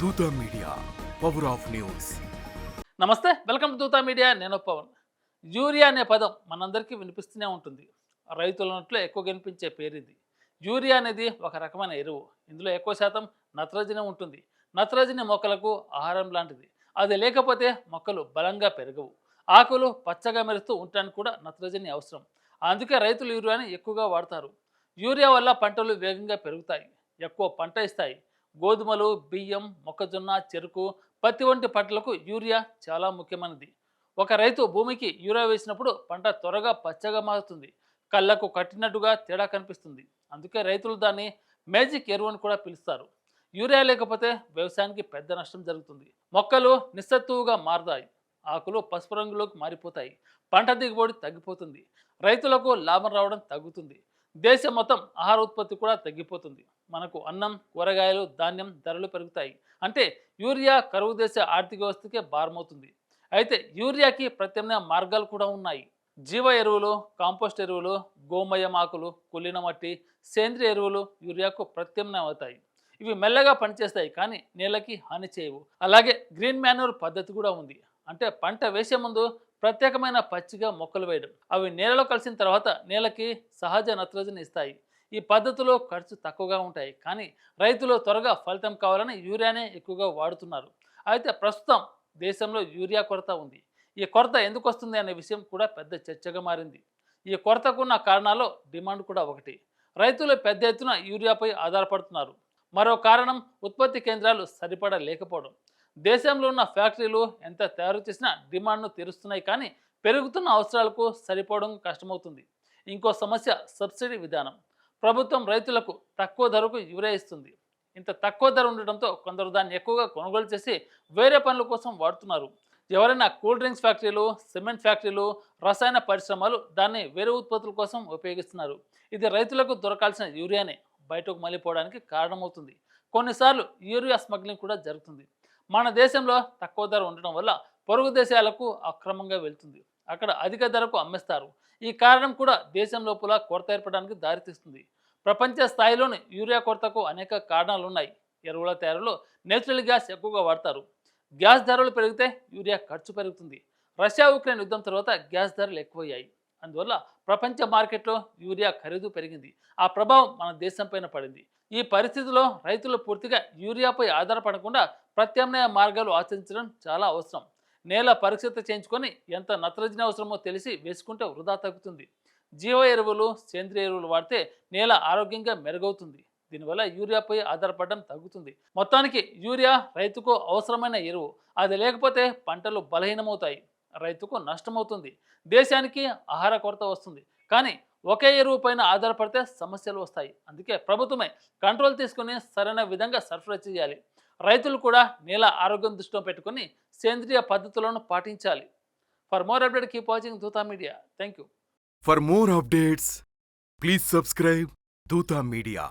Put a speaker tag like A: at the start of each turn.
A: Dootha media power of news.
B: నమస్తే welcome to Dootha media నేను Pavan. Urea అనే పదం మనందరికీ వినిపిస్తూనే ఉంటుంది. రైతులన్నట్లో ఎక్కువ వినిపించే పేరు ఇది యూరియా అనేది ఒక రకమైన ఎరువు. ఇందులో ఎక్కువ శాతం నత్రజని ఉంటుంది. నత్రజని మొక్కలకు ఆహారం లాంటిది. అది లేకపోతే మొక్కలు బలంగా పెరగవు. ఆకులు పచ్చగా మెరుస్తూ ఉండటానికి కూడా నత్రజని అవసరం. అందుకే రైతులు యూరియాని ఎక్కువగా వాడతారు. యూరియా వల్ల పంటలు వేగంగా పెరుగుతాయి. ఎక్కువ పంట ఇస్తాయి. గోధుమలు బియ్యం మొక్కజొన్న చెరుకు పత్తి వంటి పంటలకు యూరియా చాలా ముఖ్యమైనది. ఒక రైతు భూమికి యూరియా వేసినప్పుడు పంట త్వరగా పచ్చగా మారుతుంది. కళ్ళకు కట్టినట్టుగా తేడా కనిపిస్తుంది. అందుకే రైతులు దాన్ని మేజిక్ ఎరువు అని కూడా పిలుస్తారు. యూరియా లేకపోతే వ్యవసాయానికి పెద్ద నష్టం జరుగుతుంది. మొక్కలు నిస్సత్తువుగా మారుతాయి. ఆకులు పసుపు రంగులోకి మారిపోతాయి. పంట దిగుబడి తగ్గిపోతుంది. రైతులకు లాభం రావడం తగ్గుతుంది. దేశం మొత్తం ఆహార ఉత్పత్తి కూడా తగ్గిపోతుంది. మనకు అన్నం కూరగాయలు ధాన్యం ధరలు పెరుగుతాయి. అంటే యూరియా కరువు దేశ ఆర్థిక వ్యవస్థకే భారమవుతుంది. అయితే యూరియాకి ప్రత్యామ్నాయ మార్గాలు కూడా ఉన్నాయి. జీవ ఎరువులు కాంపోస్ట్ ఎరువులు గోమయం ఆకులు కుళ్ళిన మట్టి సేంద్రియ ఎరువులు యూరియాకు ప్రత్యామ్నాయం అవుతాయి ఇవి మెల్లగా పనిచేస్తాయి కానీ నేలకి హాని చేయవు. అలాగే గ్రీన్ మాన్యూర్ పద్ధతి కూడా ఉంది. అంటే పంట వేసే ముందు ప్రత్యేకమైన పచ్చిగా మొక్కలు వేయడం. అవి నేలలో కలిసిన తర్వాత నేలకి సహజ నత్రజని ఇస్తాయి. ఈ పద్ధతిలో ఖర్చు తక్కువగా ఉంటాయి. కానీ రైతులు త్వరగా ఫలితం కావాలని యూరియానే ఎక్కువగా వాడుతున్నారు. అయితే ప్రస్తుతం దేశంలో యూరియా కొరత ఉంది. ఈ కొరత ఎందుకు వస్తుంది అనే విషయం కూడా పెద్ద చర్చగా మారింది. ఈ కొరతకున్న కారణాల్లో డిమాండ్ కూడా ఒకటి. రైతులు పెద్ద ఎత్తున యూరియాపై ఆధారపడుతున్నారు. మరో కారణం ఉత్పత్తి కేంద్రాలు సరిపడా లేకపోవడం దేశంలో ఉన్న ఫ్యాక్టరీలు ఎంత తయారు చేసినా డిమాండ్ను తీరుస్తున్నాయి కానీ పెరుగుతున్న అవసరాలకు సరిపోవడం కష్టమవుతుంది. ఇంకో సమస్య సబ్సిడీ విధానం. ప్రభుత్వం రైతులకు తక్కువ ధరకు యూరియా ఇస్తుంది. ఇంత తక్కువ ధర ఉండడంతో కొందరు దాన్ని ఎక్కువగా కొనుగోలు చేసి వేరే పనుల కోసం వాడుతున్నారు. ఎవరైనా కూల్ డ్రింక్స్ ఫ్యాక్టరీలు సిమెంట్ ఫ్యాక్టరీలు రసాయన పరిశ్రమలు దాన్ని వేరే ఉత్పత్తుల కోసం ఉపయోగిస్తున్నారు. ఇది రైతులకు దొరకాల్సిన యూరియానే. బయటకు మళ్ళీపోవడానికి కారణమవుతుంది. కొన్నిసార్లు యూరియా స్మగ్లింగ్ కూడా జరుగుతుంది. మన దేశంలో తక్కువ ధర ఉండటం వల్ల పొరుగు దేశాలకు అక్రమంగా వెళ్తుంది. అక్కడ అధిక ధరకు అమ్మేస్తారు. ఈ కారణం కూడా దేశం లోపల కొరత ఏర్పడడానికి దారితీస్తుంది ప్రపంచ స్థాయిలోని యూరియా కొరతకు అనేక కారణాలు ఉన్నాయి ఎరువుల తయారీలో నేచురల్ గ్యాస్ ఎక్కువగా వాడతారు. గ్యాస్ ధరలు పెరిగితే యూరియా ఖర్చు పెరుగుతుంది. రష్యా ఉక్రెయిన్ యుద్ధం తర్వాత గ్యాస్ ధరలు ఎక్కువయ్యాయి. అందువల్ల ప్రపంచ మార్కెట్లో యూరియా ఖరీదు పెరిగింది. ఆ ప్రభావం మన దేశంపైన పడింది. ఈ పరిస్థితిలో రైతులు పూర్తిగా యూరియాపై ఆధారపడకుండా ప్రత్యామ్నాయ మార్గాలు ఆచరించడం చాలా అవసరం. నేల పరీక్షత చేయించుకొని ఎంత నత్రజని అవసరమో తెలిసి వేసుకుంటే వృధా తగ్గుతుంది. జీవ ఎరువులు సేంద్రియ ఎరువులు వాడితే నేల ఆరోగ్యంగా మెరుగవుతుంది. దీనివల్ల యూరియాపై ఆధారపడడం తగ్గుతుంది. మొత్తానికి యూరియా రైతుకు అవసరమైన ఎరువు. అది లేకపోతే పంటలు బలహీనమవుతాయి. రైతుకు నష్టమవుతుంది. దేశానికి ఆహార కొరత వస్తుంది. కానీ ఒకే ఎరువు పైన ఆధారపడితే సమస్యలు వస్తాయి. అందుకే ప్రభుత్వమే కంట్రోల్ తీసుకుని సరైన విధంగా సరఫరా చేయాలి. రైతులు కూడా నేల ఆరోగ్యం దృష్టిలో పెట్టుకొని సేంద్రియ పద్ధతులను పాటించాలి. For more update keep watching Dootha media thank you
A: for more updates please subscribe Dootha media